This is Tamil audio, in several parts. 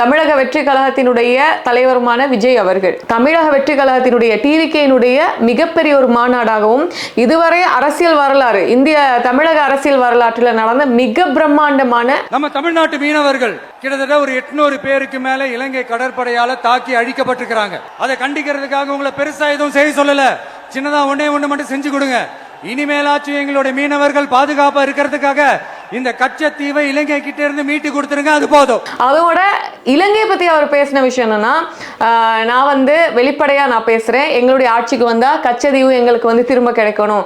தமிழக வெற்றி கழகத்தினுடைய தலைவருமான விஜய் அவர்கள். தமிழக வெற்றி கழகத்தினுடைய டிவிகேனுடைய மிகப்பெரிய ஒரு மாநாடாகவும் இதுவரை அரசியல் வரலாறு இந்திய தமிழக அரசியல் வரலாற்றில் நடந்த மிக பிரம்மாண்டமான நம்ம தமிழ்நாட்டு மீனவர்கள் கிட்டத்தட்ட ஒரு எட்நூறு பேருக்கு மேல இலங்கை கடற்படையால தாக்கி அழிக்கப்பட்டிருக்கிறாங்க. அதை கண்டிக்கிறதுக்காக உங்களை பெருசா எதுவும் செய்ய சொல்லல. சின்னதா ஒன்னே ஒண்ணு மட்டும் செஞ்சு கொடுங்க. இனிமேலாச்சும் எங்களுடைய மீனவர்கள் பாதுகாப்பா இருக்கிறதுக்காக இந்த கச்சத்தீவை இலங்கை கிட்ட இருந்து மீட்டு கொடுத்துருங்க அது போதும் அதோட இலங்கை பத்தி அவர் பேசின விஷயம் என்னன்னா ஆஹ், நான் வந்து வெளிப்படையா நான் பேசுறேன் எங்களுடைய ஆட்சிக்கு வந்தா கச்சதீவு எங்களுக்கு வந்து திரும்ப கிடைக்கணும்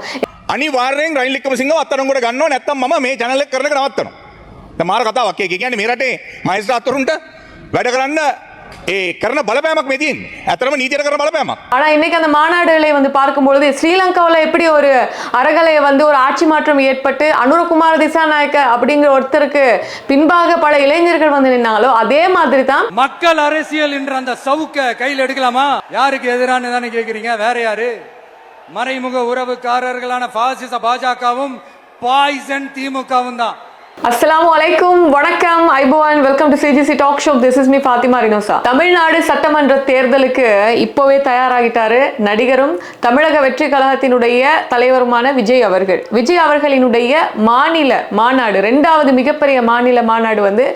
අනිවාර්යෙන් රනිල් වික්‍රමසිංහව අත්අඩංගුවට ගන්නව නැත්නම් මම මේ channel එක කරන එක නවත්තනවා. දැන් මාර කතාවක් ඒක. ඒ කියන්නේ මේ රටේ මහේස්ත්‍රාත්වරුන්ට වැඩ කරන්න கரண பலபேமக் மெதீன். அத்தனை நீதியாக கரண பலபேமக் ஆனால் இன்னைக்கு அந்த மாநாடுகளை வந்து பார்க்கும் பொழுது ஸ்ரீலங்காவில் எப்படி ஒரு அரகலை வந்து ஒரு ஆட்சி மாற்றம் ஏற்பட்டு அனுரகுமார் திசாநாயக்க அப்படிங்கிற ஒருத்தருக்கு பின்பாக பல இளைஞர்கள் வந்து நின்னாங்களோ அதே மாதிரி தான் மக்கள் அரசியல் என்ற அந்த சவுக்க கையில் எடுக்கலாமா? யாருக்கு எதிரானு தானே கேட்குறீங்க வேற யாரு? மறைமுக உறவுக்காரர்களான பாசிச பாஜகவும் பாய்சன் திமுகவும் தான். அஸ்லாம் வலைக்கும் வணக்கம். ஐபோவான் welcome to C G C talk show this is me Fathima Rinosa Tamil Nadu சட்டமன்ற தேர்தலுக்கு இப்போவே தயாராகிட்டாரு நடிகரும் தமிழக வெற்றி கழகத்தினுடைய தலைவருமான விஜய் அவர்கள். விஜய் அவர்களினுடைய மாநில மாநாடு ரெண்டாவது மிகப்பெரிய மாநில மாநாடு வந்து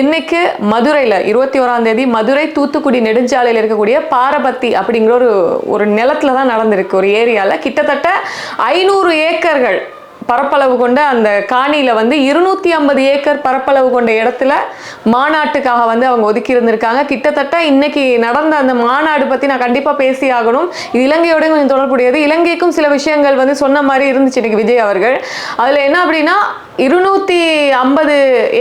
இன்னைக்கு மதுரையில் இருபத்தி ஓராம் தேதி மதுரை தூத்துக்குடி நெடுஞ்சாலையில் இருக்கக்கூடிய பாரபத்தி அப்படிங்கிற ஒரு ஒரு நிலத்துல தான் நடந்திருக்கு. ஒரு ஏரியாவில் கிட்டத்தட்ட ஐநூறு ஏக்கர்கள் பரப்பளவு கொண்ட அந்த காணியில் வந்து இருநூத்தி ஐம்பது ஏக்கர் பரப்பளவு கொண்ட இடத்துல மாநாட்டுக்காக வந்து அவங்க ஒதுக்கி இருந்திருக்காங்க கிட்டத்தட்ட இன்னைக்கு நடந்த அந்த மாநாடு பற்றி நான் கண்டிப்பாக பேசி ஆகணும். இது இலங்கையோட கொஞ்சம் தொடர்புடையது. இலங்கைக்கும் சில விஷயங்கள் வந்து சொன்ன மாதிரி இருந்துச்சு இன்னைக்கு விஜய் அவர்கள். அதில் என்ன அப்படின்னா இருநூத்தி ஐம்பது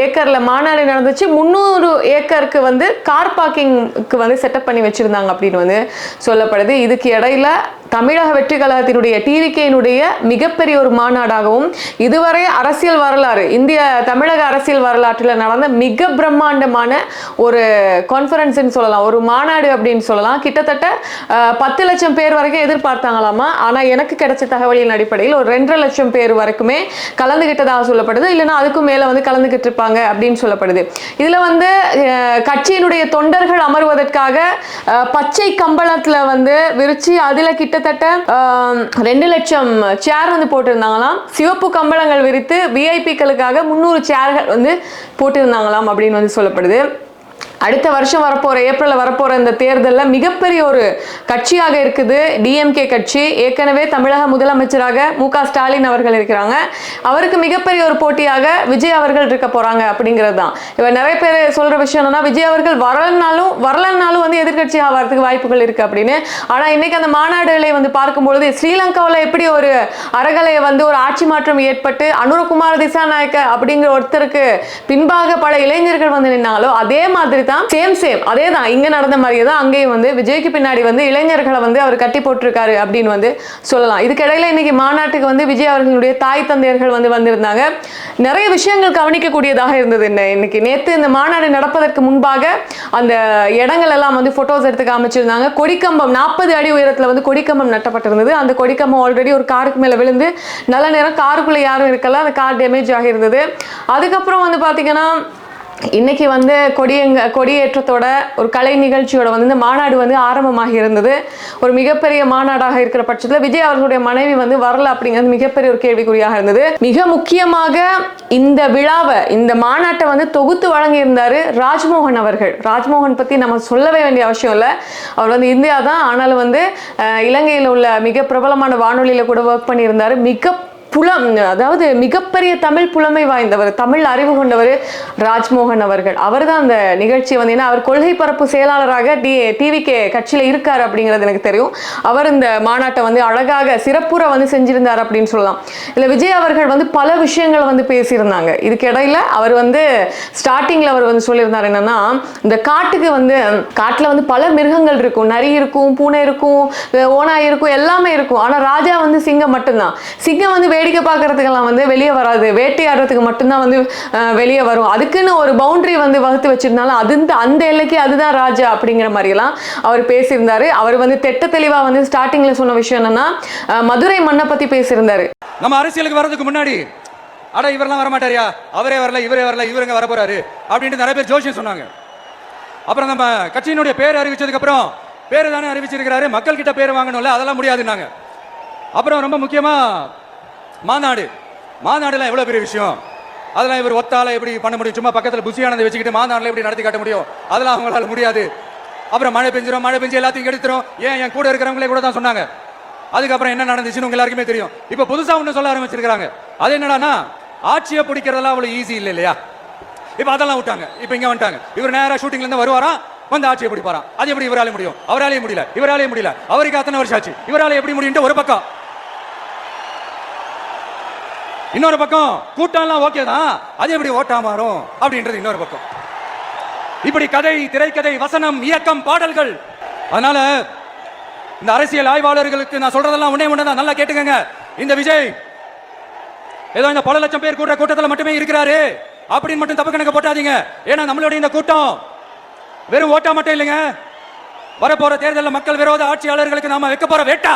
ஏக்கர்ல மாநாடு நடந்துச்சு. முந்நூறு ஏக்கருக்கு வந்து கார் பார்க்கிங்க்கு வந்து செட்டப் பண்ணி வச்சிருந்தாங்க அப்படின்னு வந்து சொல்லப்படுது. இதுக்கு இடையில தமிழக வெற்றி கழகத்தினுடைய டிவிகேனுடைய மிகப்பெரிய ஒரு மாநாடாகவும் இதுவரை அரசியல் வரலாறு இந்திய தமிழக அரசியல் வரலாற்றில் நடந்த மிக பிரம்மாண்டமான ஒரு கான்ஃபரன்ஸ்ன்னு சொல்லலாம். ஒரு மாநாடு அப்படின்னு சொல்லலாம். கிட்டத்தட்ட பத்து லட்சம் பேர் வரைக்கும் எதிர்பார்த்தாங்களாமா? ஆனால் எனக்கு கிடைச்ச தகவலின் அடிப்படையில் ஒரு ரெண்டரை லட்சம் பேர் வரைக்குமே கலந்துகிட்டதாக சொல்லப்படுது. இல்லைன்னா அதுக்கும் மேலே வந்து கலந்துகிட்டு இருப்பாங்க அப்படின்னு சொல்லப்படுது. இதில் வந்து கட்சியினுடைய தொண்டர்கள் அமர்வதற்காக பச்சை கம்பளத்தில் வந்து விரிச்சு அதில் கிட்டத்தட்ட ரெண்டு லட்சம் சேர் வந்து போட்டிருந்தாங்களாம். சிவப்பு கம்பளங்கள் விரித்து விஐபிக்களுக்காக முந்நூறு சேர்கள் வந்து போட்டிருந்தாங்களாம் அப்படின்னு வந்து சொல்லப்படுது. அடுத்த வருஷம் வரப்போகிற ஏப்ரலில் வரப்போகிற இந்த தேர்தலில் மிகப்பெரிய ஒரு கட்சியாக இருக்குது டிஎம்கே கட்சி. ஏற்கனவே தமிழக முதலமைச்சராக மு க ஸ்டாலின் அவர்கள் இருக்கிறாங்க. அவருக்கு மிகப்பெரிய ஒரு போட்டியாக விஜய் அவர்கள் இருக்க போகிறாங்க அப்படிங்கிறது தான் இவர் நிறைய பேர் சொல்கிற விஷயம் என்னன்னா விஜய் அவர்கள் வரலனாலும் வரலனாலும் வந்து எதிர்க்கட்சி ஆகிறதுக்கு வாய்ப்புகள் இருக்குது அப்படின்னு. ஆனால் இன்னைக்கு அந்த மாநாடுகளை வந்து பார்க்கும்பொழுது ஸ்ரீலங்காவில் எப்படி ஒரு அறகலையை வந்து ஒரு ஆட்சி மாற்றம் ஏற்பட்டு அனுரகுமார் திசாநாயக்க அப்படிங்கிற ஒருத்தருக்கு பின்பாக பல இளைஞர்கள் வந்து நின்னாலோ அதே மாதிரி தான் சேம் சேம் அதே தான் இங்க நடந்த மாதிரியே தான் அங்கேயும் வந்து விஜய்க்கு பின்னாடி வந்து இளைஞர்களை வந்து அவர் கட்டி போட்டிருக்காரு அப்படின்னு வந்து சொல்லலாம். இதுக்கிடையில இன்னைக்கு மாநாட்டுக்கு வந்து விஜய் அவர்களுடைய தாய் தந்தையர்கள் வந்து வந்திருந்தாங்க. நிறைய விஷயங்கள் கவனிக்கக்கூடியதாக இருந்தது என்ன இன்னைக்கு. நேற்று இந்த மாநாடு நடப்பதற்கு முன்பாக அந்த இடங்கள் எல்லாம் வந்து போட்டோஸ் எடுத்து காமிச்சிருந்தாங்க. கொடிக்கம்பம் நாற்பது அடி உயரத்தில் வந்து கொடிக்கம்பம் நட்டப்பட்டிருந்தது. அந்த கொடிக்கம்பம் ஆல்ரெடி ஒரு காருக்கு மேலே விழுந்து நல்ல நேரம் காருக்குள்ளே யாரும் இருக்கல. அந்த கார் டேமேஜ் ஆகியிருந்தது. அதுக்கப்புறம் வந்து பார்த்தீங்கன்னா இன்னைக்கு வந்து கொடியங்க கொடியேற்றத்தோட ஒரு கலை நிகழ்ச்சியோட வந்து இந்த மாநாடு வந்து ஆரம்பமாகி இருந்தது. ஒரு மிகப்பெரிய மாநாடாக இருக்கிற பட்சத்தில் விஜய் அவர்களுடைய மனைவி வந்து வரல அப்படிங்கிறது மிகப்பெரிய ஒரு கேள்விக்குறியாக இருந்தது. மிக முக்கியமாக இந்த விழாவை இந்த மாநாட்டை வந்து தொகுத்து வழங்கியிருந்தாரு ராஜ்மோகன் அவர்கள். ராஜ்மோகன் பத்தி நம்ம சொல்லவே வேண்டிய அவசியம் இல்லை. அவர் வந்து இந்தியா தான் ஆனாலும் வந்து இலங்கையில் உள்ள மிக பிரபலமான வானொலியில் கூட ஒர்க் பண்ணியிருந்தாரு. மிக புலம் அதாவது மிகப்பெரிய தமிழ் புலமை வாய்ந்தவர் தமிழ் அறிவு கொண்டவர் ராஜ்மோகன் அவர்கள். அவர் தான் அந்த நிகழ்ச்சி வந்து ஏன்னா அவர் கொள்கை பரப்பு செயலாளராக டி டிவிகே கட்சியில் இருக்கார் அப்படிங்கிறது எனக்கு தெரியும். அவர் இந்த மாநாட்டை வந்து அழகாக சிறப்புற வந்து செஞ்சிருந்தார் அப்படின்னு சொல்லலாம். இல்லை விஜய் அவர்கள் வந்து பல விஷயங்களை வந்து பேசியிருந்தாங்க. இதுக்கு இடையில அவர் வந்து ஸ்டார்டிங்ல அவர் வந்து சொல்லியிருந்தார் என்னன்னா இந்த காட்டுக்கு வந்து காட்டுல வந்து பல மிருகங்கள் இருக்கும். நரி இருக்கும் பூனை இருக்கும் ஓனாய் இருக்கும் எல்லாமே இருக்கும். ஆனா ராஜா வந்து சிங்கம் மட்டும்தான். சிங்கம் வந்து வேடிக்கை பார்க்கறதுக்கெல்லாம் வந்து வெளியே வராது. வேட்டையாடுறதுக்கு மட்டும்தான் வந்து வெளியே வரும். அதுக்குன்னு ஒரு பவுண்டரி வந்து வகுத்து வச்சிருந்தாலும் அது அந்த எல்லைக்கு அதுதான் ராஜா அப்படிங்கிற மாதிரிலாம் அவர் பேசியிருந்தாரு. அவர் வந்து திட்ட தெளிவாக வந்து ஸ்டார்டிங்ல சொன்ன விஷயம் என்னன்னா மதுரை மண்ணை பத்தி பேசியிருந்தாரு. நம்ம அரசியலுக்கு வர்றதுக்கு முன்னாடி அட இவரெல்லாம் வரமாட்டாரியா அவரே வரல இவரே வரல இவருங்க வர போறாரு அப்படின்ட்டு நிறைய பேர் ஜோஷியம் சொன்னாங்க. அப்புறம் நம்ம கட்சியினுடைய பேர் அறிவிச்சதுக்கு அப்புறம் பேர் தானே அறிவிச்சிருக்கிறாரு. மக்கள் கிட்ட பேர் வாங்கணும்ல அதெல்லாம் முடியாதுன்னாங்க. அப்புறம் ரொம்ப முக்கியமாக மாநாடு. மாநாடுலாம் எவ்வளோ பெரிய விஷயம்? அதெல்லாம் இவர் ஒத்தால எப்படி பண்ண முடியும்? சும்மா பக்கத்தில் புசியானதை வச்சுக்கிட்டு மாநாடுல எப்படி நடத்தி காட்ட முடியும்? அதெல்லாம் அவங்களால முடியாது. அப்புறம் மழை பெஞ்சிரும் மழை பெஞ்சு எல்லாத்தையும் கெடுத்துரும் ஏன் என் கூட இருக்கிறவங்களே கூட தான் சொன்னாங்க. அதுக்கப்புறம் என்ன நடந்துச்சுன்னு உங்க எல்லாருக்குமே தெரியும். இப்போ புதுசாக ஒன்று சொல்ல ஆரம்பிச்சிருக்காங்க அது என்னடான்னா ஆட்சியை பிடிக்கிறதெல்லாம் அவ்வளோ ஈஸி இல்லை இல்லையா? இப்போ அதெல்லாம் விட்டாங்க. இப்போ இங்கே வந்துட்டாங்க. இவர் நேராக ஷூட்டிங்லேருந்து வருவாராம் வந்து ஆட்சியை பிடிப்பாராம். அது எப்படி இவராலே முடியும்? அவராலே முடியல. இவராலே முடியல. அவருக்கு அத்தனை வருஷம் ஆச்சு. இவரால் எப்படி முடியும்ட்டு ஒரு பக்கம். இன்னொரு பக்கம் கூட்டம்லாம் ஓகே தான். அது எப்படி ஓட்டா மாறும்? அப்படின்றது இன்னொரு பக்கம். இப்படி கதை திரைக்கதை வசனம் இயக்கம் பாடல்கள். அதனால இந்த அரசியல் ஆய்வாளர்களுக்கு நான் சொல்றதெல்லாம் உடனே உடனே நல்லா கேட்டுக்கங்க. இந்த விஜய் ஏதோ இந்த பல லட்சம் பேர் கூடுற கூட்டத்தில் மட்டுமே இருக்கிறாரு. அப்படின்னு மட்டும் தப்பு கணக்கு போட்டாதீங்க. ஏன்னா நம்மளுடைய இந்த கூட்டம் வெறும் ஓட்டா மட்டும் இல்லைங்க. வரப்போற தேர்தலில் மக்கள் விரோத ஆட்சியாளர்களுக்கு நாம வைக்க போற வேட்டா.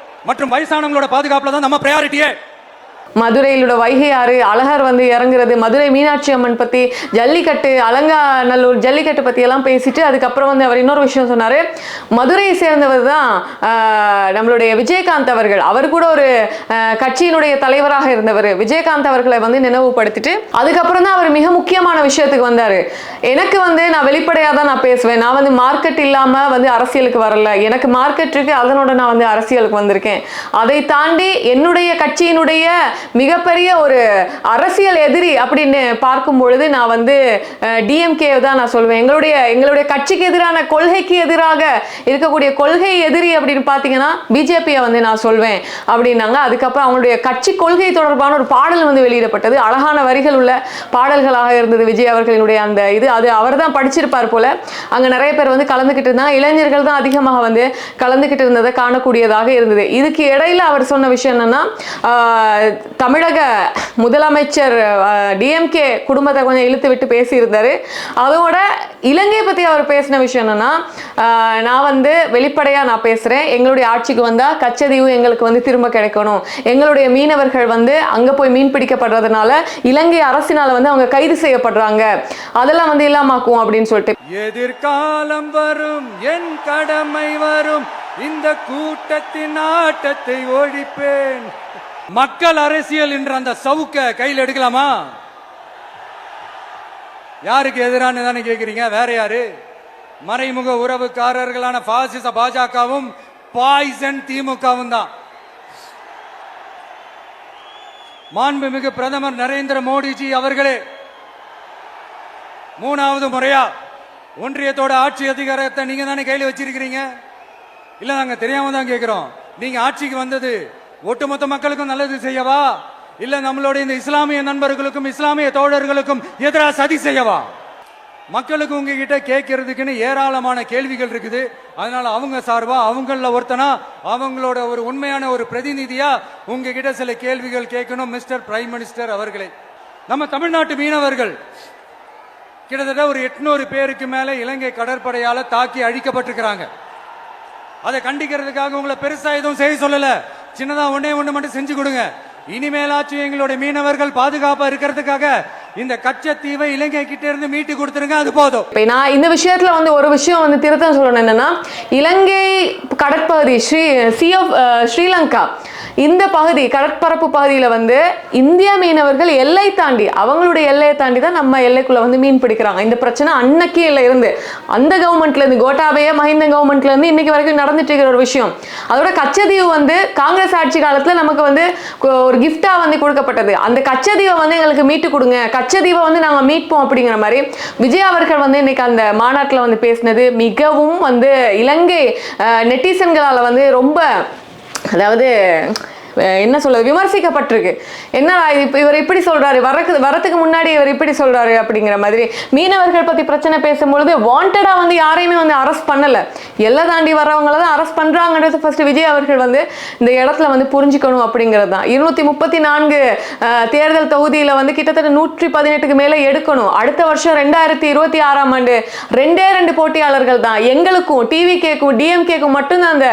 மற்றும் வயசானவங்களோட பாதுகாப்புல தான் நம்ம ப்ரையாரிட்டியே மதுரையிலோட வைகை ஆறு அழகர் வந்து இறங்குறது மதுரை மீனாட்சி அம்மன் பத்தி ஜல்லிக்கட்டு அலங்காநல்லூர் ஜல்லிக்கட்டு பத்தி எல்லாம் பேசிட்டு அதுக்கப்புறம் வந்து அவர் இன்னொரு விஷயம் சொன்னாரு. மதுரையை சேர்ந்தவர் தான் நம்மளுடைய விஜயகாந்த் அவர்கள். அவர் கூட ஒரு கட்சியினுடைய தலைவராக இருந்தவர். விஜயகாந்த் அவர்களை வந்து நினைவுபடுத்திட்டு அதுக்கப்புறம் தான் அவர் மிக முக்கியமான விஷயத்துக்கு வந்தாரு. எனக்கு வந்து நான் வெளிப்படையாக தான் நான் பேசுவேன். நான் வந்து மார்க்கெட் இல்லாம வந்து அரசியலுக்கு வரல. எனக்கு மார்க்கெட் இருக்கு அதனோட நான் வந்து அரசியலுக்கு வந்திருக்கேன். அதை தாண்டி என்னுடைய கட்சியினுடைய மிகப்பெரிய ஒரு அரசியல் எதிரி அப்படின்னு பார்க்கும் பொழுது நான் வந்து டிஎம்கே தான் நான் சொல்வேன். எங்களுடைய எங்களுடைய கட்சிக்கு எதிரான கொள்கைக்கு எதிராக இருக்கக்கூடிய கொள்கை எதிரி அப்படின்னு பார்த்தீங்கன்னா பிஜேபியை வந்து நான் சொல்வேன் அப்படின்னாங்க. அதுக்கப்புறம் அவங்களுடைய கட்சி கொள்கை தொடர்பான ஒரு பாடல் வந்து வெளியிடப்பட்டது. அழகான வரிகள் உள்ள பாடல்களாக இருந்தது விஜய் அவர்களினுடைய அந்த இது. அது அவர் தான் படிச்சிருப்பார் போல. அங்கே நிறைய பேர் வந்து கலந்துக்கிட்டு இருந்தாங்க. இளைஞர்கள் தான் அதிகமாக வந்து கலந்துக்கிட்டு இருந்ததை காணக்கூடியதாக இருந்தது. இதுக்கு இடையில அவர் சொன்ன விஷயம் என்னன்னா தமிழக முதலமைச்சர் டிஎம்கே குடும்பத்தை கொஞ்சம் இழுத்து விட்டு பேசியிருந்தாரு. அதோட இலங்கையை பற்றி அவர் பேசின விஷயம் என்னன்னா நான் வந்து வெளிப்படையாக நான் பேசுகிறேன் எங்களுடைய ஆட்சிக்கு வந்தால் கச்சதீவு எங்களுக்கு வந்து திரும்ப கிடைக்கணும். எங்களுடைய மீனவர்கள் வந்து அங்கே போய் மீன் பிடிக்கப்படுறதுனால இலங்கை அரசினால் வந்து அவங்க கைது செய்யப்படுறாங்க. அதெல்லாம் வந்து இல்லாமாக்கும் அப்படின்னு சொல்லிட்டு. எதிர்காலம் வரும் என் கடமை வரும். இந்த கூட்டத்தின் ஆட்டத்தை ஒழிப்பேன். மக்கள் அரசியல் என்ற அந்த சவுக்க கையில் எடுக்கலாமா? யாருக்கு எதிரான தானே கேக்குறீங்க? வேற யாரு? மறைமுக உறவுக்காரர்களான பாசிச பாஜகவும் பாய்சன் திமுகவும் தான். மாண்புமிகு பிரதமர் நரேந்திர மோடிஜி அவர்களே மூணாவது முறையா ஒன்றியத்தோட ஆட்சி அதிகாரத்தை நீங்க தானே கையில் வச்சிருக்கிறீங்க? இல்ல நாங்க தெரியாம தான் கேட்குறோம் நீங்க ஆட்சிக்கு வந்தது ஒட்டுமொத்த மக்களுக்கும் நல்லது செய்யவா? இல்ல நம்மளுடைய இந்த இஸ்லாமிய நண்பர்களுக்கும் இஸ்லாமிய தோழர்களுக்கும் எதிராக சதி செய்யவா? மக்களுக்கு உங்ககிட்ட கேட்கறதுக்குன்னு ஏராளமான கேள்விகள் இருக்குது. அதனால அவங்க சார்பா அவங்கள ஒருத்தனா அவங்களோட ஒரு உண்மையான ஒரு பிரதிநிதியா உங்ககிட்ட சில கேள்விகள் கேட்கணும் மிஸ்டர் பிரைம் மினிஸ்டர் அவர்களே. நம்ம தமிழ்நாட்டு மீனவர்கள் கிட்டத்தட்ட ஒரு எட்நூறு பேருக்கு மேல இலங்கை கடற்படையால தாக்கி அழிக்கப்பட்டிருக்கிறாங்க. அதை கண்டிக்கிறதுக்காக உங்களை பெருசா எதுவும் செய்ய சொல்லல. சின்னதா ஒன்னே ஒண்ணு மட்டும் செஞ்சு கொடுங்க. இனிமேலாச்சும் எங்களுடைய மீனவர்கள் பாதுகாப்பா இருக்கிறதுக்காக இந்த கச்சத்தீவை இலங்கை கிட்ட இருந்து மீட்டு கொடுத்துருங்க அது போதும். இப்போ நான் இந்த விஷயத்துல வந்து ஒரு விஷயம் வந்து திருத்தம் சொல்லணும் என்னன்னா இலங்கை கடற்பகுதி ஸ்ரீ சி ஆஃப் ஸ்ரீலங்கா இந்த பகுதி கடற்பரப்பு பகுதியில் வந்து இந்திய மீனவர்கள் எல்லை தாண்டி அவங்களுடைய எல்லையை தாண்டி தான் நம்ம எல்லைக்குள்ள வந்து மீன் பிடிக்கிறாங்க. இந்த பிரச்சனை அன்னைக்கு இல்லை இருந்து. அந்த கவர்மெண்ட்ல இருந்து கோட்டாபய மஹிந்த கவர்மெண்ட்ல இருந்து இன்னைக்கு வரைக்கும் நடந்துட்டு இருக்கிற ஒரு விஷயம். அதோட கச்சதீவு வந்து காங்கிரஸ் ஆட்சி காலத்துல நமக்கு வந்து ஒரு கிஃப்டா வந்து கொடுக்கப்பட்டது. அந்த கச்சதீவை வந்து எங்களுக்கு மீட்டு கொடுங்க கச்சதீவை வந்து நாங்கள் மீட்போம் அப்படிங்கிற மாதிரி. விஜய் அவர்கள் வந்து இன்னைக்கு அந்த மாநாட்டில் வந்து பேசினது மிகவும் வந்து இலங்கை நெட்டிசன்களால் வந்து ரொம்ப அதாவது என்ன சொல்றது விமர்சிக்கப்பட்டிருக்கு. என்னடா இது இப்ப இவர் இப்படி சொல்றாரு வரக்கு வரத்துக்கு முன்னாடி இவர் இப்படி சொல்றாரு அப்படிங்கிற மாதிரி மீனவர்கள் பத்தி பிரச்சனை பேசும்பொழுது வாண்டடா வந்து யாரையுமே வந்து அரெஸ்ட் பண்ணல. எல்லை தாண்டி வர்றவங்கள தான் அரெஸ்ட் பண்றாங்கன்றது ஃபர்ஸ்ட் விஜய் அவர்கள் வந்து இந்த இடத்துல வந்து புரிஞ்சுக்கணும் அப்படிங்கிறது தான். இருநூத்தி முப்பத்தி நான்கு தேர்தல் தொகுதியில வந்து கிட்டத்தட்ட நூற்றி பதினெட்டுக்கு மேல எடுக்கணும். அடுத்த வருஷம் ரெண்டாயிரத்தி இருபத்தி ஆறாம் ஆண்டு ரெண்டே ரெண்டு போட்டியாளர்கள் தான். எங்களுக்கும் டிவி கேக்கும் டிஎம்கேக்கும் மட்டும்தான் அந்த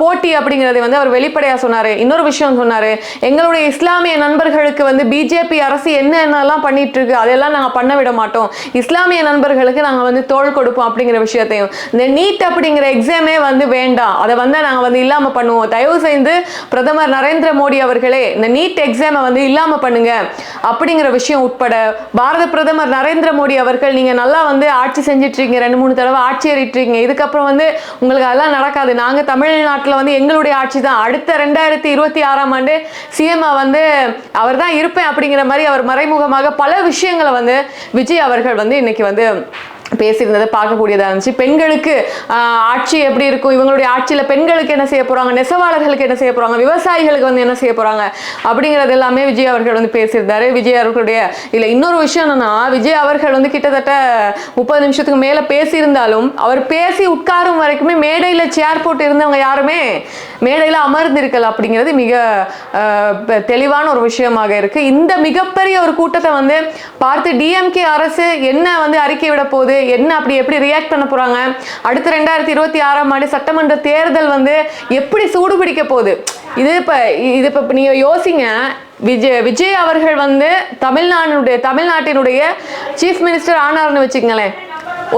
போட்டி அப்படிங்கறதை வந்து அவர் வெளிப்படையா சொன்னாரு. இன்னொரு விஷயம் சொன்னாரு. எங்களுடைய இஸ்லாமிய நண்பர்களுக்கு வந்து பிஜேபி அரசு என்னென்னலாம் பண்ணிட்டு இருக்கு அதெல்லாம் நாங்கள் பண்ண விட மாட்டோம். இஸ்லாமிய நண்பர்களுக்கு நாங்கள் வந்து தோள் கொடுப்போம் அப்படிங்கிற விஷயத்தையும். இந்த நீட் அப்படிங்கிற எக்ஸாமே வந்து வேண்டாம். அதை வந்து நாங்கள் வந்து இல்லாம பண்ணுவோம். தயவு செய்து பிரதமர் நரேந்திர மோடி அவர்களே இந்த நீட் எக்ஸாமை வந்து இல்லாம பண்ணுங்க. அப்படிங்கிற விஷயம் உட்பட பாரத பிரதமர் நரேந்திர மோடி அவர்கள் நீங்க நல்லா வந்து ஆட்சி செஞ்சிட்ருக்கீங்க. ரெண்டு மூணு தடவை ஆட்சி ஏறிட்டுருக்கீங்க இதுக்கப்புறம் வந்து உங்களுக்கு அதெல்லாம் நடக்காது. நாங்கள் தமிழ்நாட்டில் வந்து எங்களுடைய ஆட்சி தான். அடுத்த ரெண்டாயிரத்தி இருபத்தி ஆறாம் ஆண்டு சிஎம்மா வந்து அவர் தான் இருப்பேன் அப்படிங்கிற மாதிரி அவர் மறைமுகமாக பல விஷயங்களை வந்து விஜய் அவர்கள் வந்து இன்னைக்கு வந்து பேசியிருந்ததை பார்க்கக்கூடியதாக இருந்துச்சு. பெண்களுக்கு ஆட்சி எப்படி இருக்கும்? இவங்களுடைய ஆட்சியில் பெண்களுக்கு என்ன செய்ய போகிறாங்க நெசவாளர்களுக்கு என்ன செய்ய போகிறாங்க விவசாயிகளுக்கு வந்து என்ன செய்ய போகிறாங்க அப்படிங்கிறது எல்லாமே விஜய் அவர்கள் வந்து பேசியிருந்தாரு. விஜய் அவர்களுடைய இல்லை இன்னொரு விஷயம் என்னன்னா விஜய் அவர்கள் வந்து கிட்டத்தட்ட முப்பது நிமிஷத்துக்கு மேலே பேசியிருந்தாலும் அவர் பேசி உட்காரும் வரைக்குமே மேடையில் சேர் போட்டு இருந்தவங்க யாருமே மேடையில் அமர்ந்திருக்கல அப்படிங்கிறது மிக தெளிவான ஒரு விஷயமாக இருக்குது இந்த மிகப்பெரிய ஒரு கூட்டத்தை வந்து பார்த்து டிஎம்கே அரசு என்ன வந்து அறிக்கை விட போகுது? என்ன அப்படி எப்படி ரியாக்ட் பண்ண போறாங்க? அடுத்த ரெண்டாயிரத்தி இருபத்தி ஆறாம் ஆண்டு சட்டமன்ற தேர்தல் வந்து எப்படி சூடு பிடிக்க போகுது? இது இப்ப இது இப்ப நீங்கள் யோசிங்க. விஜய் விஜய் அவர்கள் வந்து தமிழ்நாடுடைய தமிழ்நாட்டினுடைய சீஃப் மினிஸ்டர் ஆனார்னு வச்சுக்கங்களேன்.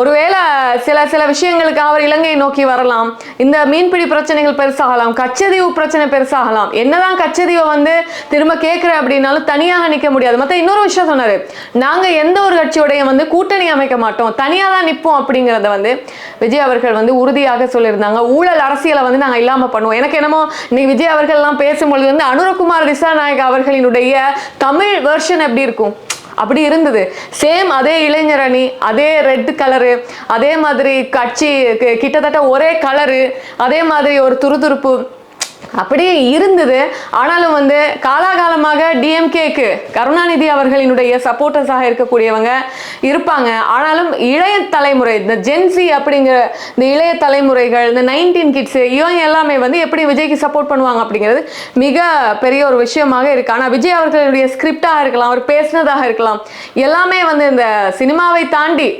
ஒருவேளை சில சில விஷயங்களுக்கு அவர் இலங்கையை நோக்கி வரலாம். இந்த மீன்பிடி பிரச்சனைகள் பெருசாகலாம். கச்சதீவு பிரச்சனை பெருசாகலாம். என்னதான் கச்சதீவை வந்து திரும்ப கேட்குற அப்படின்னாலும் தனியாக நிற்க முடியாது. மற்ற இன்னொரு விஷயம் சொன்னார். நாங்கள் எந்த ஒரு கட்சியோடையும் வந்து கூட்டணி அமைக்க மாட்டோம். தனியாக தான் நிற்போம் அப்படிங்கிறத வந்து விஜய் அவர்கள் வந்து உறுதியாக சொல்லியிருந்தாங்க. ஊழல் அரசியலை வந்து நாங்கள் இல்லாமல் பண்ணுவோம். எனக்கு என்னமோ இன்னைக்கு விஜய் அவர்கள்லாம் பேசும்பொழுது வந்து அனுரகுமார் திசாநாயக் அவர்களினுடைய தமிழ் வெர்ஷன் எப்படி இருக்கும்? அப்படி இருந்தது. சேம் அதே இளைஞர் அணி அதே ரெட் கலரு அதே மாதிரி கட்சி கிட்டத்தட்ட ஒரே கலரு அதே மாதிரி ஒரு துருதுருப்பு அப்படியே இருந்தது. ஆனாலும் வந்து காலாகாலமாக டிஎம்கேக்கு கருணாநிதி அவர்களினுடைய சப்போர்ட்டர்ஸாக இருக்கக்கூடியவங்க இருப்பாங்க. ஆனாலும் இளைய தலைமுறை இந்த ஜென்சி அப்படிங்கிற இந்த இளைய தலைமுறைகள் இந்த நைன்டீன் கிட்ஸ் இவங்க எல்லாமே வந்து எப்படி விஜய்க்கு சப்போர்ட் பண்ணுவாங்க அப்படிங்கிறது மிக பெரிய ஒரு விஷயமாக இருக்கு. ஆனால் விஜய் அவர்களுடைய ஸ்கிரிப்டாக இருக்கலாம் அவர் பேசினதாக இருக்கலாம். எல்லாமே வந்து இந்த சினிமாவை தாண்டி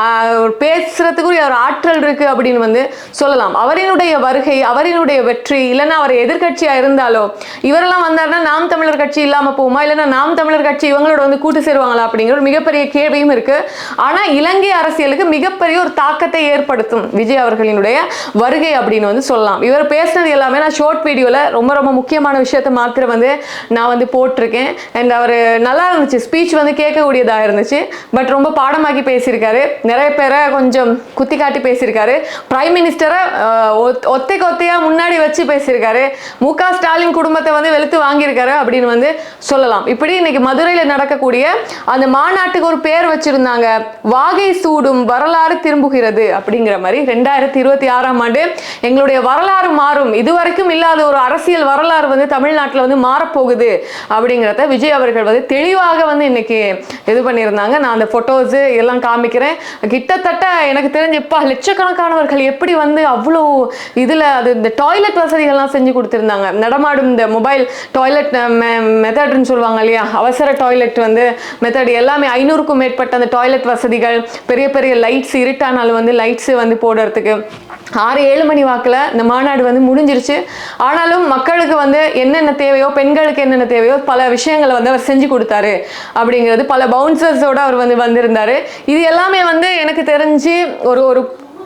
ஆஹ், ஒரு பேசுறதுக்குரிய ஒரு ஆற்றல் இருக்கு அப்படின்னு வந்து சொல்லலாம். அவரினுடைய வருகை அவரினுடைய வெற்றி இல்லைன்னா அவர் எதிர்க்கட்சியா இருந்தாலோ இவரெல்லாம் வந்தாருன்னா நாம் தமிழர் கட்சி இல்லாம போகுமா? இல்லைன்னா நாம் தமிழர் கட்சி இவங்களோட வந்து கூட்டு சேருவாங்களா? அப்படிங்கிற ஒரு மிகப்பெரிய கேள்வியும் இருக்கு. ஆனா இலங்கை அரசியலுக்கு மிகப்பெரிய ஒரு தாக்கத்தை ஏற்படுத்தும் விஜய் அவர்களினுடைய வருகை அப்படின்னு வந்து சொல்லலாம். இவர் பேசுனது எல்லாமே நான் ஷார்ட் வீடியோல ரொம்ப ரொம்ப முக்கியமான விஷயத்தை மாத்திரம் வந்து நான் வந்து போட்டிருக்கேன். அண்ட் அவர் நல்லா இருந்துச்சு. ஸ்பீச் வந்து கேட்கக்கூடியதாக இருந்துச்சு. பட் ரொம்ப பாடமாக்கி பேசியிருக்காரு. நிறைய பேரை கொஞ்சம் குத்தி காட்டி பேசியிருக்காரு. பிரைம் மினிஸ்டரை ஒத்தைக்கு ஒத்தையா முன்னாடி வச்சு பேசியிருக்காரு. மு க ஸ்டாலின் குடும்பத்தை வந்து வெளுத்து வாங்கியிருக்காரு அப்படின்னு வந்து சொல்லலாம். இப்படி இன்னைக்கு மதுரையில் நடக்கக்கூடிய அந்த மாநாட்டுக்கு ஒரு பேர் வச்சிருந்தாங்க. வாகை சூடும் வரலாறு திரும்புகிறது அப்படிங்கிற மாதிரி ரெண்டாயிரத்தி இருபத்தி ஆறாம் ஆண்டு எங்களுடைய வரலாறு மாறும். இதுவரைக்கும் இல்லாத ஒரு அரசியல் வரலாறு வந்து தமிழ்நாட்டில் வந்து மாறப்போகுது அப்படிங்கிறத விஜய் அவர்கள் வந்து தெளிவாக வந்து இன்னைக்கு இது பண்ணியிருந்தாங்க. நான் அந்த ஃபோட்டோஸு எல்லாம் காமிக்கிறேன். கிட்டத்தட்ட எனக்கு தெரிஞ்சு இப்போ லட்சக்கணக்கானவர்கள் எப்படி வந்து அவ்வளோ இதில் அது இந்த டாய்லெட் வசதிகள்லாம் செஞ்சு கொடுத்துருந்தாங்க. நடமாடும் இந்த மொபைல் டாய்லெட் மெத்தட்னு சொல்லுவாங்க இல்லையா? அவசர டாய்லெட் வந்து மெத்தட் எல்லாமே ஐநூறுக்கும் மேற்பட்ட அந்த டாய்லெட் வசதிகள் பெரிய பெரிய லைட்ஸ் இருட்டானாலும் வந்து லைட்ஸு வந்து போடுறதுக்கு. ஆறு ஏழு மணி வாக்கில் இந்த மாநாடு வந்து முடிஞ்சிருச்சு. ஆனாலும் மக்களுக்கு வந்து என்னென்ன தேவையோ பெண்களுக்கு என்னென்ன தேவையோ பல விஷயங்களை வந்து அவர் செஞ்சு கொடுத்தாரு. அப்படிங்கிறது பல பவுன்சர்ஸோட அவர் வந்து வந்திருந்தார். இது எல்லாமே வந்து எனக்கு தெரிஞ்சு ஒரு ஒரு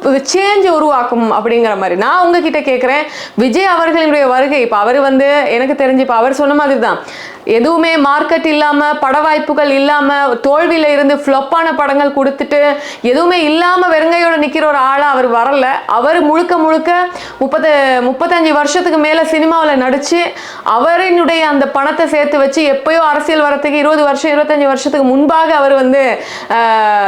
ஒரு சேஞ்ச் உருவாக்கும் அப்படிங்கிற மாதிரி. நான் உங்ககிட்ட கேட்குறேன் விஜய் அவர்களினுடைய வருகை. இப்போ அவர் வந்து எனக்கு தெரிஞ்சு இப்போ அவர் சொன்ன மாதிரி தான் எதுவுமே மார்க்கெட் இல்லாமல் பட வாய்ப்புகள் இல்லாமல் தோல்வியில் இருந்து ஃப்ளப்பான படங்கள் கொடுத்துட்டு எதுவுமே இல்லாமல் வெறுங்கையோடு நிற்கிற ஒரு ஆளாக அவர் வரல. அவர் முழுக்க முழுக்க முப்பது முப்பத்தஞ்சு வருஷத்துக்கு மேலே சினிமாவில் நடித்து அவரினுடைய அந்த பணத்தை சேர்த்து வச்சு எப்பயோ அரசியல் வரத்துக்கு இருபது வருஷம் இருபத்தஞ்சி வருஷத்துக்கு முன்பாக அவர் வந்து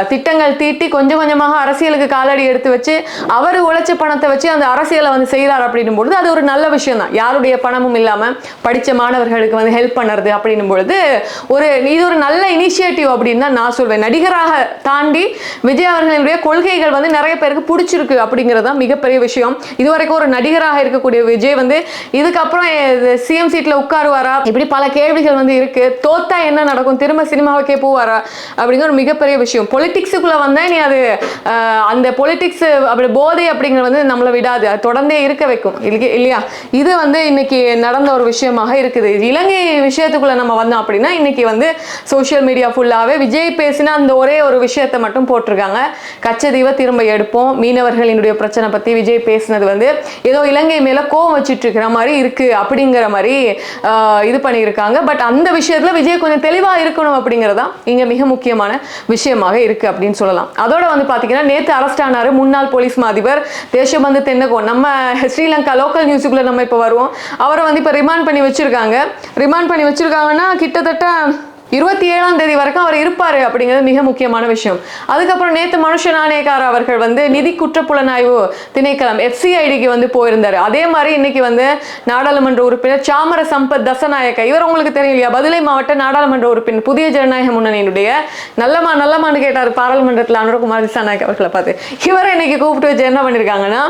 திட்டங்கள் தீட்டி கொஞ்சம் கொஞ்சமாக அரசியலுக்கு காலடி எடுத்து வச்சு அவர் உழைச்ச பணத்தை வச்சு அந்த அரசியலை வந்து செய்கிறார் அப்படின்னும் பொழுது அது ஒரு நல்ல விஷயம் தான் யாருடைய பணமும் இல்லாமல் படித்த மாணவர்களுக்கு வந்து ஹெல்ப் பண்ணுறது அப்படின்னும் பொழுது ஒரு இது ஒரு நல்ல இனிஷியேட்டிவ் அப்படின்னு தான் நான் சொல்வேன். நடிகராக தாண்டி விஜய் அவர்களுடைய கொள்கைகள் வந்து நிறைய பேருக்கு பிடிச்சிருக்கு அப்படிங்கிறது தான் மிகப்பெரிய விஷயம். இதுவரைக்கும் ஒரு நடிகராக இருக்கக்கூடிய விஜய் வந்து இதுக்கப்புறம் சிஎம் சீட்ல உட்காருவாரா? இப்படி பல கேள்விகள் வந்து இருக்கு. தோத்தா என்ன நடக்கும்? திரும்ப சினிமாவுக்கே போவாரா? அப்படிங்கிற ஒரு மிகப்பெரிய விஷயம். பொலிட்டிக்ஸுக்குள்ள வந்தா நீ அது அந்த பொலிட்டிக்ஸ் அப்படி போதை அப்படிங்கிறது வந்து நம்மளை விடாது. அது தொடர்ந்தே இருக்க வைக்கும். இல்லையா- இல்லையா இது வந்து இன்னைக்கு நடந்த ஒரு விஷயமாக இருக்குது. இலங்கை விஷயத்துக்குள்ள நம்ம வந்தோம் அப்படின்னா இன்றைக்கி வந்து சோஷியல் மீடியா ஃபுல்லாகவே விஜய் பேசின அந்த ஒரே ஒரு விஷயத்தை மட்டும் போட்டிருக்காங்க. கச்சதீவை திரும்ப எடுப்போம். மீனவர்களினுடைய பிரச்சனை பற்றி விஜய் பேசினது வந்து ஏதோ இலங்கை மேலே கோவம் வச்சிட்டு இருக்கிற மாதிரி இருக்குது அப்படிங்கிற மாதிரி இது பண்ணியிருக்காங்க. பட் அந்த விஷயத்தில் விஜய் கொஞ்சம் தெளிவாக இருக்கணும் அப்படிங்கறதா இங்கே மிக முக்கியமான விஷயமாக இருக்குது அப்படின்னு சொல்லலாம். அதோட வந்து பார்த்தீங்கன்னா நேற்று அரெஸ்ட் ஆனார் முன்னாள் போலீஸ் அதிபர் தேசபந்து தென்னகோ நம்ம ஸ்ரீலங்கா லோக்கல் நியூஸுக்குள்ளே நம்ம இப்போ வருவோம். அவரை வந்து இப்போ ரிமாண்ட் பண்ணி வச்சுருக்காங்க. ரிமாண்ட் பண்ணி வச்சிருக்காங்கன்னா கிட்டத்தட்ட இருபத்தி ஏழாம் தேதி வரைக்கும் அவர் இருப்பார் அப்படிங்கிறது மிக முக்கியமான விஷயம். அதுக்கப்புறம் நேற்று மனுஷ நாணயக்கார் அவர்கள் வந்து நிதி குற்றப்புலனாய்வு திணைக்களம் எஃப்சிஐடிக்கு வந்து போயிருந்தாரு. அதே மாதிரி இன்னைக்கு வந்து நாடாளுமன்ற உறுப்பினர் சாமர சம்பத் தசநாயக்க இவர் உங்களுக்கு தெரியும் இல்லையா பதிலை மாவட்ட நாடாளுமன்ற உறுப்பினர் புதிய ஜனநாயக முன்னணியினுடைய நல்லமா நல்லமான்னு கேட்டார் பாராளுமன்றத்தில் அனுரகுமார் திசாநாயக் அவர்களை பார்த்து. இவரை இன்னைக்கு கூப்பிட்டு வச்சு என்ன பண்ணியிருக்காங்கன்னா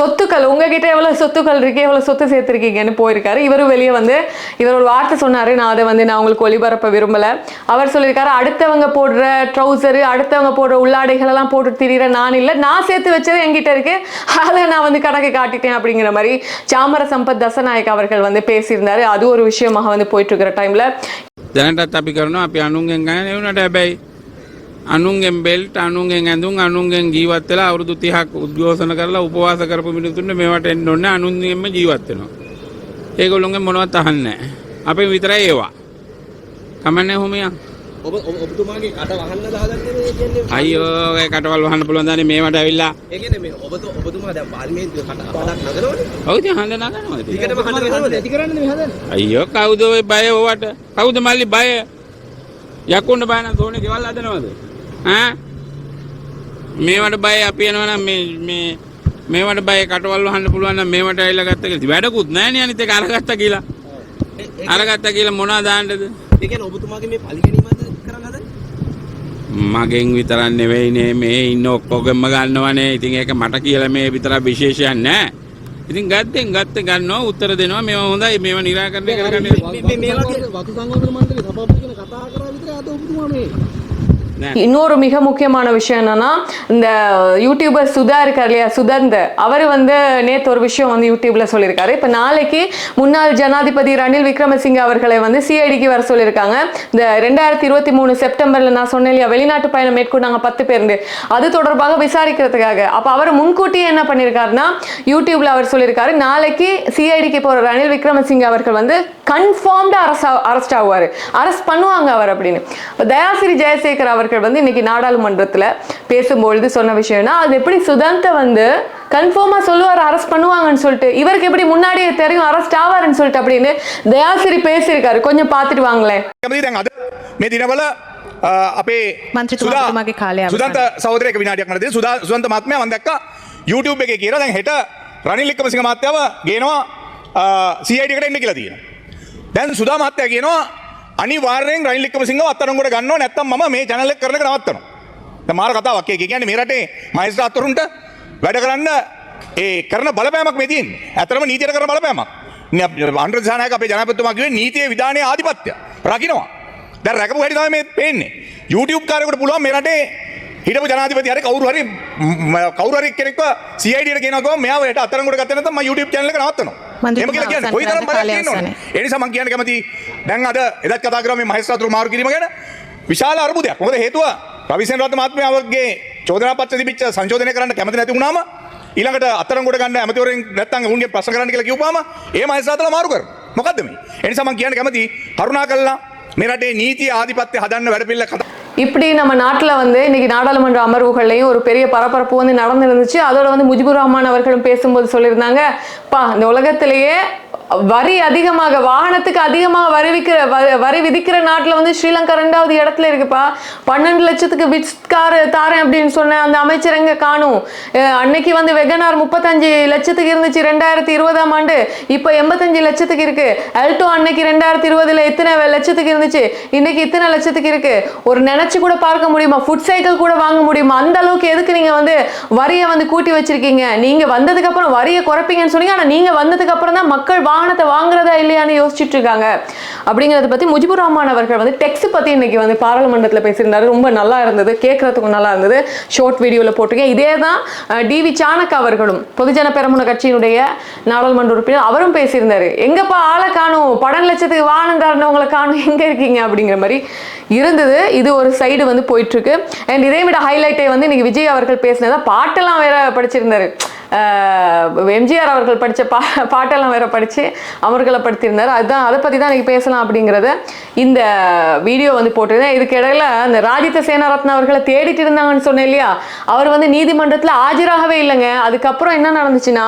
சொத்துக்கள் உங்ககிட்ட எவ்வளவு சொத்துக்கள் இருக்கு எவ்வளவு சொத்து சேர்த்துருக்கீங்கன்னு போயிருக்காரு. இவரும் வெளியே வந்து இவர் ஒரு வார்த்தை சொன்னார் நான் அதை வந்து நான் உங்களுக்கு ஒளிபரப்ப விரும்பல அவர் சொல்லியிருக்காரு அடுத்தவங்க போடுற ட்ரௌசரு அடுத்தவங்க போடுற உள்ளாடைகள் எல்லாம் போட்டு திரியிற நான் இல்லை நான் சேர்த்து வச்சது என்கிட்ட இருக்கு அதை நான் வந்து கணக்கு காட்டிட்டேன் அப்படிங்கிற மாதிரி சாமர சம்பத் தசநாயக் அவர்கள் வந்து பேசியிருந்தாரு அது ஒரு விஷயமாக வந்து போயிட்டு இருக்கிற டைம்ல දැනටත් අපි කරනවා අපි අනුන්ගෙන් ගන්න එවනට හැබැයි අනුන්ගෙන් බෙල්ට අනුන්ගෙන් ඇඳුම් අනුන්ගෙන් ජීවත් වෙලා අවුරුදු 30ක් උද්ඝෝෂණ කරලා උපවාස කරපු මිනිසුන්ට මේවට එන්න ඕනේ අනුන්ගෙන්ම ජීවත් වෙනවා. ඒගොල්ලොන්ගෙන් මොනවත් අහන්නේ නැහැ. අපේ විතරයි ඒවා. කමන්නේ හොමියා. ඔබ ඔබ- ඔබතුමාගේ කට වහන්න දාගන්නේ මේ කියන්නේ අයියෝ ඔය කටවල් වහන්න පුළුවන් දන්නේ මේවට ඇවිල්ලා. ඒ කියන්නේ මේ ඔබ ඔබතුමා දැන් පාර්ලිමේන්තුවේ කට හදක් නගනවනේ ඔව් ඉතින් හඳ නගනවා ඉතින්. ටිකටම හදන්න නගනවද ඇති කරන්නේ මේ හදන්නේ අයියෝ කවුද ඔය බය ඔවට? කවුද මල්ලි බය? යකුන්ට බය නම් තෝනේ ගෙවල් හදනවද? ඈ? මේවට බය අපි යනවා නම් මේ මේ මේවට බය කටවල් වහන්න පුළුවන් නම් මේවට ඇවිල්ලා ගත්ත කියලා. වැඩකුත් නැහැ නේ අනිත් එක අරගත්ත කියලා. ඒ- ඒ- අරගත්ත කියලා මොනවද දාන්නද? ඒ කියන්නේ ඔබතුමාගේ මේ පරිගැනීමද කරන්න හදන්නේ මගෙන් විතරක් නෙවෙයිනේ මේ ඉන්න ඔක්කොගෙම ගන්නවනේ. ඉතින් ඒක මට කියලා මේ විතරක් විශේෂයක් නැහැ. ඉතින් ගත්තෙන් ගත්ත ගන්නවා උත්තර දෙනවා මේවා හොඳයි මේවා निराකරණය කරගන්න මේ- මේ- වගේ වතු සංවර්ධන මණ්ඩලේ සභාපති කෙනෙක් කතා කරා විතරයි අද ඔබතුමා මේ இன்னொரு மிக முக்கியமான விஷயம் என்னன்னா இந்த யூடியூபர் சுதா இருக்கார் இல்லையா? சுதந்த். அவர் வந்து நேத்து ஒரு விஷயம் வந்து யூடியூப்ல சொல்லியிருக்காரு. இப்போ நாளைக்கு முன்னாள் ஜனாதிபதி ரணில் விக்ரமசிங்க அவர்களை வந்து சிஐடிக்கு வர சொல்லியிருக்காங்க. இந்த ரெண்டாயிரத்தி இருபத்தி மூணு செப்டம்பர்ல நான் சொன்னேன் இல்லையா? வெளிநாட்டு பயணம் மேற்கொண்டாங்க பத்து பேருந்து. அது தொடர்பாக விசாரிக்கிறதுக்காக. அப்போ அவர் முன்கூட்டியே என்ன பண்ணியிருக்காருன்னா யூடியூப்ல அவர் சொல்லியிருக்காரு நாளைக்கு சிஐடிக்கு போற ரணில் விக்ரமசிங்க அவர்கள் வந்து கன்ஃபார்ம்டா அரசு அரெஸ்ட் ஆகுவாரு அரெஸ்ட் பண்ணுவாங்க அவர் அப்படின்னு இப்ப தயாசிரி ஜெயசேகர் அவர்கள் வந்து இன்னைக்கு நாடாளுமன்றத்துல பேசும்பொழுது சொன்ன விஷயம்னா அது எப்படி சுதந்த வந்து கன்ஃபார்மா சொல்லுவார் அரெஸ்ட் பண்ணுவாங்கன்னு சொல்லிட்டு இவருக்கு எப்படி முன்னாடியே தெரியும் அரெஸ்ட் ஆவாருன்னு சொல்லிட்டு அப்படின்னு தயாசிரி பேசியிருக்காரு கொஞ்சம் பார்த்துட்டு வாங்களேன் කැමති දැන් අද මේ දිනවල අ, අපේ මන්ත්‍රීතුමා, ඔබතුමාගේ කාලය අවසන්. සුදන්ත සෞදරයක විනාඩියක් නදී සුදා සුදන්ත මහත්මයා මම දැක්කා YouTube එකේ කියලා දැන් හෙට රනිල් වික්‍රමසිංහ මහත්තයාව ගේනවා CID එකට එන්න කියලා තියෙනවා. දැන් සුදා මහත්තයා කියනවා අනිවාර්යෙන් රනිල් වික්‍රමසිංහව අත්අඩංගුවට ගන්නව නැත්නම් මම මේ channel එක කරන එක නවත්තනවා. දැන් මාර කතාවක් ඒක. ඒ කියන්නේ මේ රටේ මහේස්ත්‍රාත්වරුන්ට වැඩ කරන්න ඒ කරන බලපෑමක් මේ තියෙන්නේ. ඇත්තටම නීතියට කරන බලපෑමක්. අන්ඩ්‍ර දිසානායක අපේ ජනාධිපතිතුමා කිව්වේ නීතියේ විධානයේ ආධිපත්‍ය රකින්නවා. දැන් රැකපු හැටි තමයි මේ පේන්නේ. YouTube කාරයෙකුට පුළුවන් මේ රටේ හිටපු ජනාධිපති හරි කවුරු හරි කවුරු හරි කෙනෙක්ව CID එකට කියනවා ගමන් මෙයාව හෙට අත්අඩංගුවට ගත්තේ නැත්නම් මම YouTube channel එක නවත්තනවා. එහෙම කියලා කියන්නේ කොයිතරම් කරන්න බලයක් තියෙනවද? ඒ නිසා මම කියන්න කැමති දැන් අද එදත් කතා කරා මේ මහේස්ත්‍රාත්වරු මාරු කිරීම ගැන විශාල අර්බුදයක්. මොකද හේතුව රවිසේන රත්න මහත්මයාගේ චෝදනා පත්‍ර තිබිච්ච සංශෝධනය කරන්න කැමති නැති වුණාම ඊළඟට අත්අඩංගුවට ගන්න ඇමතිවරෙන් නැත්නම් උන්ගේ ප්‍රශ්න කරන්න කියලා කිව්වම ඒ මහේස්ත්‍රාත්වලා මාරු කරනවා. මොකද්ද මේ? ඒ නිසා මම කියන්න කැමති කරුණා කළා මේ රටේ නීති ආධිපත්‍ය හදන්න වැඩපිළිවෙල කතා இப்படி நம்ம நாட்டில் வந்து இன்னைக்கு நாடாளுமன்ற அமர்வுகள்லையும் ஒரு பெரிய பரபரப்பு வந்து நடந்துருந்துச்சு. அதோட வந்து முஜிபுர் ரஹ்மான் அவர்களும் பேசும்போது சொல்லியிருந்தாங்க பா இந்த உலகத்திலேயே வரி அதிகமாக வாகனத்துக்கு அதிகமாக வரி விக்கிற வ- வரி விதிக்கிற நாட்டில் வந்து ஸ்ரீலங்கா ரெண்டாவது இடத்துல இருக்குப்பா. பன்னெண்டு லட்சத்துக்கு விட்ஸ் கார் தாரேன் அப்படின்னு சொன்ன அந்த அமைச்சர் எங்கே காணும்? அன்னைக்கு வந்து வெகனார் முப்பத்தஞ்சு லட்சத்துக்கு இருந்துச்சு ரெண்டாயிரத்தி இருபதாம் ஆண்டு. இப்போ எண்பத்தஞ்சு லட்சத்துக்கு இருக்கு. அல்டோ அன்னைக்கு ரெண்டாயிரத்தி இருபதுல இத்தனை லட்சத்துக்கு இருந்துச்சு. இன்னைக்கு இத்தனை லட்சத்துக்கு இருக்கு. ஒரு நினைச்சு கூட பார்க்க முடியுமா? ஃபுட் சைக்கிள் கூட வாங்க முடியுமா? அந்த அளவுக்கு எதுக்கு நீங்க வந்து வரியை வந்து கூட்டி வச்சிருக்கீங்க? நீங்க வந்ததுக்கு அப்புறம் வரியை குறைப்பீங்கன்னு சொன்னீங்க. ஆனால் நீங்க வந்ததுக்கு அப்புறம் தான் மக்கள் வாகனத்தை வாங்குறதா இல்லையான்னு யோசிச்சுட்டு இருக்காங்க அப்படிங்கறத பத்தி முஜிபுர் ரஹ்மான் அவர்கள் வந்து டெக்ஸ் பத்தி இன்னைக்கு வந்து பாராளுமன்றத்தில் பேசியிருந்தாரு. ரொம்ப நல்லா இருந்தது. கேட்கறதுக்கும் நல்லா இருந்தது. ஷார்ட் வீடியோல போட்டிருக்கேன். இதே தான் டிவி சாணக் அவர்களும் பொதுஜன பெரமுன கட்சியினுடைய நாடாளுமன்ற உறுப்பினர் அவரும் பேசியிருந்தாரு. எங்கப்பா ஆளை காணும்? படம் லட்சத்துக்கு வாகனம் தரணுங்களை காணும். எங்க இருக்கீங்க? அப்படிங்கிற மாதிரி இருந்தது. இது ஒரு சைடு வந்து போயிட்டு இருக்கு அண்ட் இதை விட ஹைலைட்டை வந்து இன்னைக்கு விஜய் அவர்கள் பேசினதான் பாட்டெல்லாம் வேற படிச்சிருந்தாரு. எம்ஜிஆர் அவர்கள் படித்த பா பாட்டெல்லாம் வேற படித்து அமர்களை படுத்தியிருந்தார் அதுதான் அதை பற்றி தான் எனக்கு பேசலாம் அப்படிங்கிறத இந்த வீடியோ வந்து போட்டிருந்தேன். இதுக்கு இடையில அந்த ராஜித சேனாரத்ன அவர்களை தேடிட்டு இருந்தாங்கன்னு சொன்னேன் இல்லையா? அவர் வந்து நீதிமன்றத்தில் ஆஜராகவே இல்லைங்க. அதுக்கப்புறம் என்ன நடந்துச்சுன்னா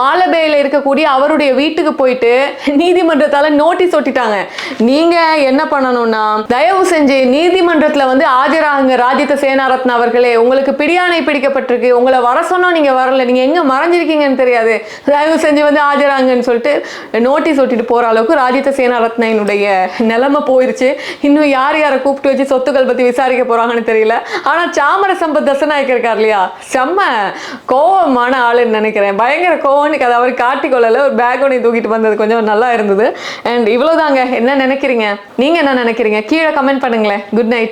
மாலபேயில் இருக்கக்கூடிய அவருடைய வீட்டுக்கு போயிட்டு நீதிமன்றத்தால் நோட்டீஸ் ஒட்டிட்டாங்க. நீங்கள் என்ன பண்ணணும்னா தயவு செஞ்சு நீதிமன்றத்தில் வந்து ஆஜராகுங்க ராஜித சேனாரத்ன அவர்களே. உங்களுக்கு பிடியாணை பிடிக்கப்பட்டிருக்கு. உங்களை வர சொன்னோம் நீங்கள் வரல. நீங்கள் எங்க மறைஞ்சிருக்கீங்கன்னு தெரியாது. தயவு செஞ்சு வந்து ஆஜராங்கன்னு சொல்லிட்டு நோட்டீஸ் ஒட்டிட்டு போற அளவுக்கு ராஜித சேனாரத்னையினுடைய நிலைமை போயிருச்சு. இன்னும் யார் யாரை கூப்பிட்டு வச்சு சொத்துக்கள் பத்தி விசாரிக்க போறாங்கன்னு தெரியல. ஆனா சாமர சம்பத் தசநாயக் இருக்கார் இல்லையா? செம்ம கோவமான ஆளுன்னு நினைக்கிறேன். பயங்கர கோவம்னு அதை அவர் காட்டிக்கொள்ளல ஒரு பேக் ஒன்று தூக்கிட்டு வந்தது கொஞ்சம் நல்லா இருந்தது. அண்ட் இவ்வளோதாங்க என்ன நினைக்கிறீங்க? நீங்க என்ன நினைக்கிறீங்க? கீழே கமெண்ட் பண்ணுங்களேன். Good night